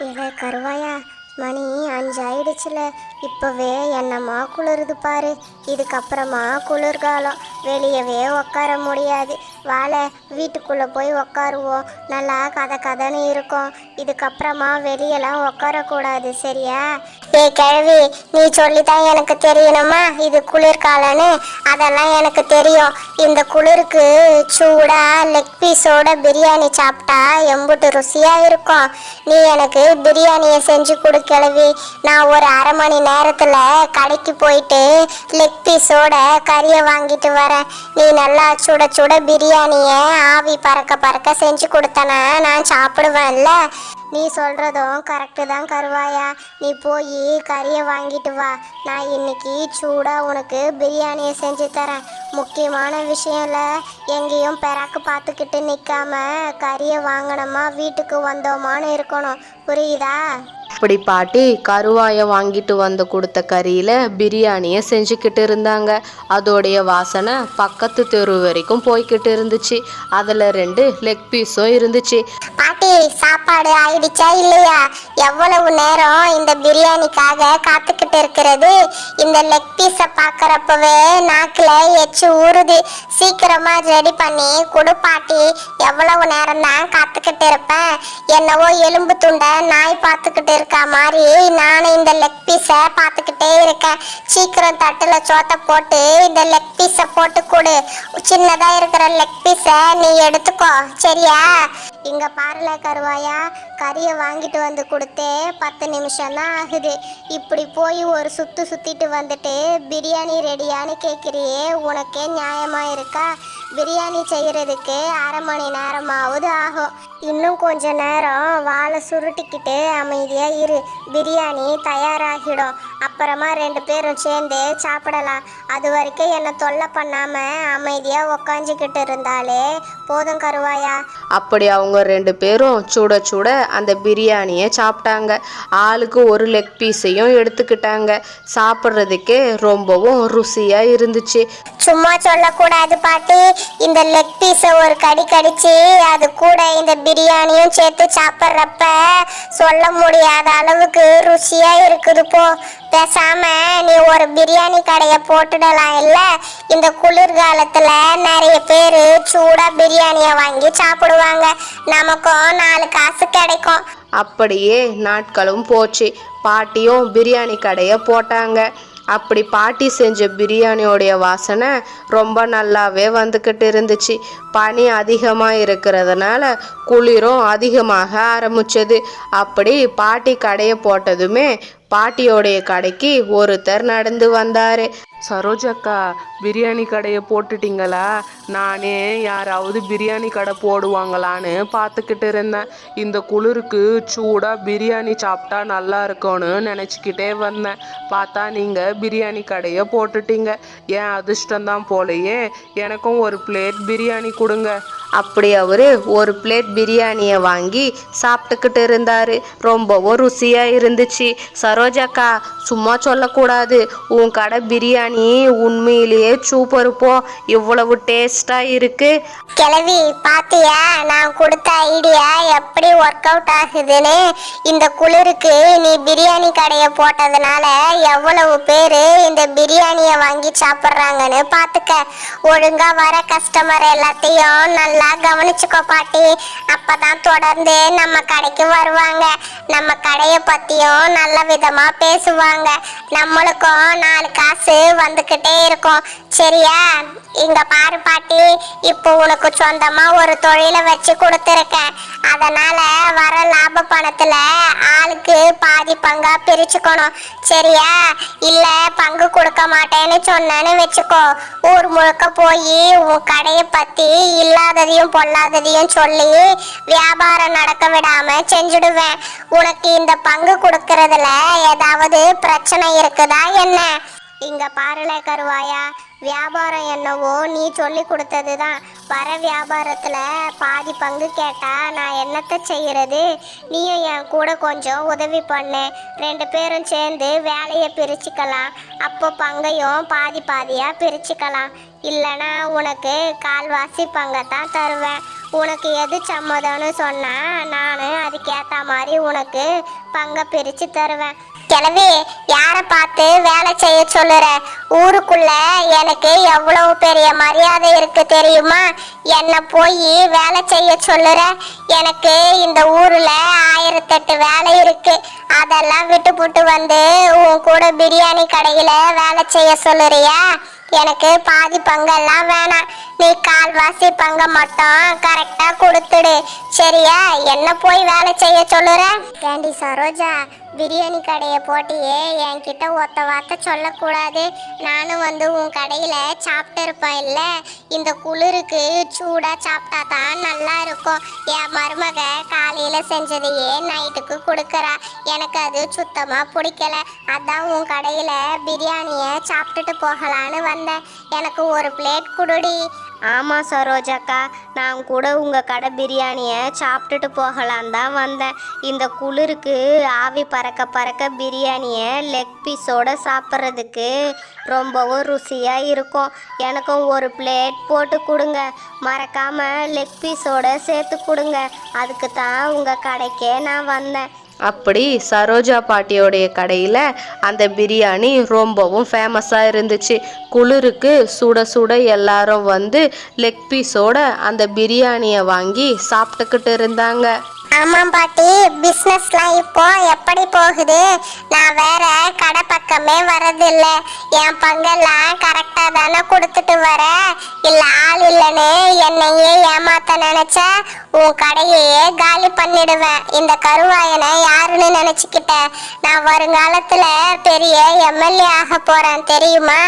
இல்லை கருவாயா மணி அஞ்சு ஆயிடுச்சுல இப்போவே என்னம்மா குளிருது பாரு. இதுக்கப்புறமா குளிர்காலம். வெளியவே உட்கார முடியாது. வாழை வீட்டுக்குள்ளே போய் உட்காருவோம் நல்லா கதை கதைன்னு இருக்கும். இதுக்கப்புறமா வெளியெல்லாம் உட்காரக்கூடாது சரியா? ஏ கிழவி நீ சொல்லித்தான் எனக்கு தெரியணுமா? இது குளிர்காலன்னு அதெல்லாம் எனக்கு தெரியும். இந்த குளிருக்கு சூடா லெக் பீஸோட பிரியாணி சாப்பிட்டா எம்புட்டு ருசியா இருக்கும். நீ எனக்கு பிரியாணியை செஞ்சு கொடு கிழவி. நான் ஒரு அரை மணி நேரத்துல கடைக்கு போயிட்டு லெக் பீஸோட கறியை வாங்கிட்டு வரேன். நீ நல்லா சுட சுட பிரியாணியை ஆவி பறக்க பறக்க செஞ்சு கொடுத்தனா நான் சாப்பிடுவேன்ல. நீ சொல்றதும் கரெக்டு தான் கருவாயா. நீ போய் கறியை வாங்கிட்டு வா. நான் இன்னைக்கு சூடாக உனக்கு பிரியாணியை செஞ்சு தரேன். முக்கியமான விஷயம்ல எங்கேயும் பெறாக்கு பார்த்துக்கிட்டு நிற்காம கறியை வாங்கினோமா வீட்டுக்கு வந்தோமான்னு இருக்கணும். புரியுதா? அப்படி பாட்டி கருவாயை வாங்கிட்டு வந்து கொடுத்த கறியில் பிரியாணியை செஞ்சுக்கிட்டு இருந்தாங்க. அதோடைய வாசனை பக்கத்து தெரு வரைக்கும் போய்கிட்டு இருந்துச்சு. அதில் ரெண்டு லெக் பீஸும் இருந்துச்சு. பாட்டி சாப்பாடு ஆயிடுச்சா இல்லையா? எவ்வளவு நேரம் இந்த பிரியாணிக்காக காத்துக்கிட்டு இருக்கிறது? இந்த லெக் பீஸை பார்க்குறப்பவே நாக்கில் எச்சு ஊறுது. சீக்கிரமாக ரெடி பண்ணி கொடு பாட்டி. எவ்வளவு நேரம் தான் காத்துக்கிட்டு இருப்பேன் என்னவோ எலும்பு துண்டை நாய் பார்த்துக்கிட்டு இருக்கேன் மாதிரி நானும் இந்த லெக் பீஸை பார்த்துக்கிட்டே இருக்கேன். சீக்கிரம் தட்டில் சோத்தை போட்டு இந்த லெக் பீஸை போட்டு கொடு. சின்னதாக இருக்கிற லெக் பீஸை நீ எடுத்துக்கோ. சரியா? இங்கே பாருல கருவாயா கறியை வாங்கிட்டு வந்து கொடுத்தே பத்து நிமிஷம் தான் ஆகுது. இப்படி போய் ஒரு சுற்று சுற்றிட்டு வந்துட்டு பிரியாணி ரெடியான்னு கேட்குறியே உனக்கே நியாயமாக இருக்கா? பிரியாணி செய்கிறதுக்கு அரை மணி நேரமாவது ஆகும். இன்னும் கொஞ்ச நேரம் வாழை சுருட்டிக்கிட்டு அமைதியா இரு. பிரியாணி தயாராகிடும். அப்புறமா ரெண்டு பேரும் சேர்ந்து சாப்பிடலாம். அது வரைக்கும் என்னை தொல்லை பண்ணாம அமைதியா உக்காஞ்சிக்கிட்டு இருந்தாலே போதும் கருவாயா. அப்படி அவங்க ரெண்டு பேரும் சுட சுட அந்த பிரியாணியை சாப்பிட்டாங்க. ஆளுக்கு ஒரு லெக் பீஸையும் எடுத்துக்கிட்டாங்க. சாப்பிட்றதுக்கே ரொம்பவும் ருசியாக இருந்துச்சு. சும்மா சொல்லக்கூடாது பாட்டி. இந்த லெக் பீஸை ஒரு கடி கடிச்சு அது கூட இந்த பிரியாணியும் சேர்த்து சாப்பிட்றப்ப சொல்ல முடியாத அளவுக்கு ருசியா இருக்குது போ. பேசாம நீ ஒரு பிரியாணி கடையை போட்டுடலாம். இல்ல இந்த குளிர்காலத்துல நிறைய பேர் சூடா பிரியாணியை வாங்கி சாப்பிடுவாங்க. நமக்கும் நாலு காசு கிடைக்கும். அப்படியே நாட்களும் போச்சு. பாட்டியும் பிரியாணி கடையை போட்டாங்க. அப்படி பாட்டி செஞ்ச பிரியாணியோடைய வாசனை ரொம்ப நல்லாவே வந்துக்கிட்டு இருந்துச்சு. பனி அதிகமாக இருக்கிறதுனால குளிரும் அதிகமாக ஆரம்பிச்சது. அப்படி பாட்டி கடையை போட்டதுமே பாட்டியோடைய கடைக்கு ஒருத்தர் நடந்து வந்தார். சரோஜக்கா பிரியாணி கடையை போட்டுட்டீங்களா? நானே யாராவது பிரியாணி கடை போடுவாங்களான்னு பார்த்துக்கிட்டு இருந்தேன். இந்த குளிருக்கு சூடாக பிரியாணி சாப்பிட்டா நல்லா இருக்கும்னு நினச்சிக்கிட்டே வந்தேன். பார்த்தா நீங்கள் பிரியாணி கடையை போட்டுட்டீங்க. என் அதிர்ஷ்டம்தான் போலையே எனக்கும் ஒரு பிளேட் பிரியாணி கொடுங்க. அப்படி அவர் ஒரு பிளேட் பிரியாணியை வாங்கி சாப்பிட்டுக்கிட்டு இருந்தார். ரொம்பவும் ருசியாக இருந்துச்சு. சரோஜாக்கா சும்மா சொல்லக்கூடாது. உன் கடை பிரியாணி உண்மையிலேயே சூப்பர் போ. இவ்வளவு டேஸ்டாக இருக்குது கிளவி பாத்தியா? நான் கொடுத்த ஐடியா எப்படி ஒர்க் அவுட் ஆகுதுன்னு இந்த குளிருக்கு நீ பிரியாணி கடையை போட்டதுனால எவ்வளவு பேர் இந்த பிரியாணியை வாங்கி சாப்பிட்றாங்கன்னு பார்த்துக்க ஒழுங்கா வர கஸ்டமர் எல்லாத்தையும் நல்லா கவனிச்சுக்கோ பாட்டி. அப்பதான் தொடர்ந்து நம்ம கடைக்கு வருவாங்க. நம்ம கடையை பத்தியும் நல்ல விதமா பேசுவாங்க. நம்மளுக்கும் நாலு காசு வந்துக்கிட்டே இருக்கும். சரியா? இங்க பாரு பாட்டி இப்போ உனக்கு சொந்தமா ஒரு தொழிலை வச்சு கொடுத்துருக்கேன். அதனால வர லாப பணத்துல ஆளுக்கு பாதி பங்கா பிரிச்சுக்கணும். சரியா? இல்ல பங்கு கொடுக்க மாட்டேன்னு சொன்னேன்னு வச்சுக்கோ. ஊர் முழுக்க போய் உன் கடையை பத்தி இல்லாததையும் பொல்லாததையும் சொல்லி வியாபாரம் நடக்க விடாம செஞ்சுடுவேன். உனக்கு இந்த பங்கு கொடுக்கறதுல ஏதாவது பிரச்சனை இருக்குதா என்ன? இங்க பாருல கருவாயா வியாபாரம் என்னவோ நீ சொல்லி கொடுத்தது தான் வர வியாபாரத்தில் பாதி பங்கு கேட்டால் நான் என்னத்தை செய்கிறது நீயும் என் கூட கொஞ்சம் உதவி பண்ணு. ரெண்டு பேரும் சேர்ந்து வேலையை பிரிச்சுக்கலாம். அப்போ பங்கையும் பாதி பாதியாக பிரிச்சுக்கலாம். இல்லைனா உனக்கு கால்வாசி பங்கை தான் தருவேன். உனக்கு எது சம்மதம்னு சொன்னா நான் அதுக்கேற்ற மாதிரி உனக்கு பங்கை பிரித்து தருவேன். கிளவி யாரை பார்த்து வேலை செய்ய சொல்லுற? ஊருக்குள்ள எனக்கு எவ்வளவு பெரிய மரியாதை இருக்கு தெரியுமா? என்னை போய் வேலை செய்ய சொல்லுற? எனக்கு இந்த ஊரில் ஆயிரத்தெட்டு வேலை இருக்கு. அதெல்லாம் விட்டு புட்டு வந்து உன் கூட பிரியாணி கடையில் வேலை செய்ய சொல்லுறியா? எனக்கு பாதி பங்கெல்லாம் வேணாம். நீ கால்வாசி பங்க மட்டும் கரெக்டா கொடுத்துடு. சரியா? என்ன போய் வேலை செய்ய சொல்லுற? கேண்டி சரோஜா பிரியாணி கடையை போட்டியே என்கிட்ட ஒத்த வார்த்தை சொல்லக்கூடாது. நானும் வந்து உன் கடையில் சாப்பிட்டு இருப்பேன் இல்லை? இந்த குளிருக்கு சூடாக சாப்பிட்டா தான் நல்லா இருக்கும். என் மருமக காலையில் செஞ்சதையே நைட்டுக்கு கொடுக்குறா. எனக்கு அது சுத்தமாக பிடிக்கல. அதான் உன் கடையில் பிரியாணியை சாப்பிட்டுட்டு போகலான்னு வந்தேன். எனக்கு ஒரு பிளேட் குடுடி. ஆமாம் சரோஜாக்கா நான் கூட உங்கள் கடை பிரியாணியை சாப்பிட்டுட்டு போகலான் தான் வந்தேன். இந்த குளிருக்கு ஆவி பறக்க பறக்க பிரியாணியை லெக் பீஸோட சாப்பிட்றதுக்கு ரொம்பவும் ருசியாக இருக்கும். எனக்கும் ஒரு பிளேட் போட்டு கொடுங்க. மறக்காமல் லெக் பீஸோட சேர்த்து கொடுங்க. அதுக்கு தான் உங்கள் கடைக்கே நான் வந்தேன். அப்படி சரோஜா பாட்டியோடைய கடையில் அந்த பிரியாணி ரொம்பவும் ஃபேமஸாக இருந்துச்சு. குளிருக்கு சுட சுட எல்லாரும் வந்து லெக் பீஸோட அந்த பிரியாணியை வாங்கி சாப்பிட்டுக்கிட்டு இருந்தாங்க. ஆமாம் பாட்டி பிஸ்னஸ்லாம் இப்போ எப்படி போகுது? நான் வேற கடை பக்கமே வரதில்லை என் பங்கெல்லாம் கரெக்டா தானே கொடுத்துட்டு வர? இல்லை ஆள் இல்லைன்னு என்னையே ஏமாத்த நினைச்ச உன் கடையையே காலி பண்ணிடுவேன். இந்த கருவாயனை யாருன்னு நினச்சிக்கிட்ட? நான் வருங்காலத்துல பெரிய எம்எல்ஏ ஆக போறேன் தெரியுமா?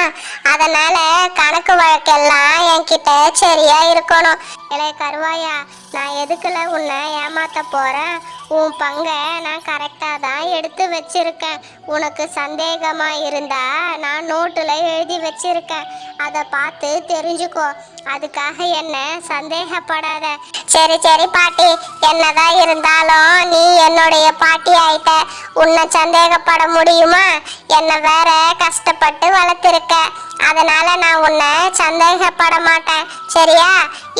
அதனால கணக்கு வழக்கெல்லாம் என்கிட்ட சரியா இருக்கணும். இளைய கருவாயா நான் எதுக்குல உன்னை ஏமாத்த போறேன்? உன் பங்கை நான் கரெக்டாக தான் எடுத்து வச்சிருக்கேன். உனக்கு சந்தேகமா இருந்தா நான் நோட்டில் எழுதி வச்சிருக்கேன். அதை பார்த்து தெரிஞ்சுக்கோ. அதுக்காக என்ன சந்தேகப்படாத. சரி சரி பாட்டி என்னதான் இருந்தாலும் நீ என்னுடைய பாட்டி ஆயிட்ட. உன்னை சந்தேகப்பட முடியுமா? என்னை வேற கஷ்டப்பட்டு வளர்த்துருக்க. அதனால நான் உன்னை சந்தேகப்பட மாட்டேன். சரியா?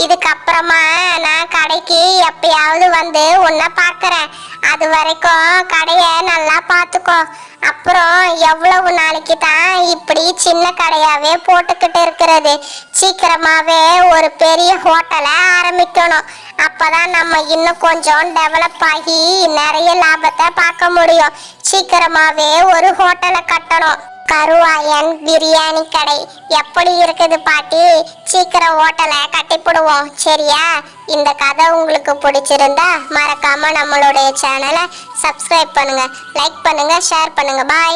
இதுக்கப்புறமா நான் கடைக்கு எப்பயாவது வந்து உன்னை பார்க்கறேன். அது வரைக்கும் கடையை நல்லா பார்த்துக்கோ. அப்புறம் எவ்வளவு நாளைக்கு தான் இப்படி சின்ன கடையாவே போட்டுக்கிட்டு இருக்கிறது? சீக்கிரமாவே ஒரு பெரிய ஹோட்டலை ஆரம்பிக்கணும். அப்பதான் நம்ம இன்னும் கொஞ்சம் டெவலப் ஆகி நிறைய லாபத்தை பார்க்க முடியும். சீக்கிரமாவே ஒரு ஹோட்டலை கட்டணும். கருவாயன் பிரியாணி கடை. எப்படி இருக்குது பாட்டி? சீக்கிரம் ஓட்டலை கட்டிப்பிடுவோம். சரியா? இந்த கதை உங்களுக்கு பிடிச்சிருந்தா மறக்காம நம்மளுடைய சேனலை சப்ஸ்கிரைப் பண்ணுங்க. லைக் பண்ணுங்க ஷேர் பண்ணுங்க. பாய்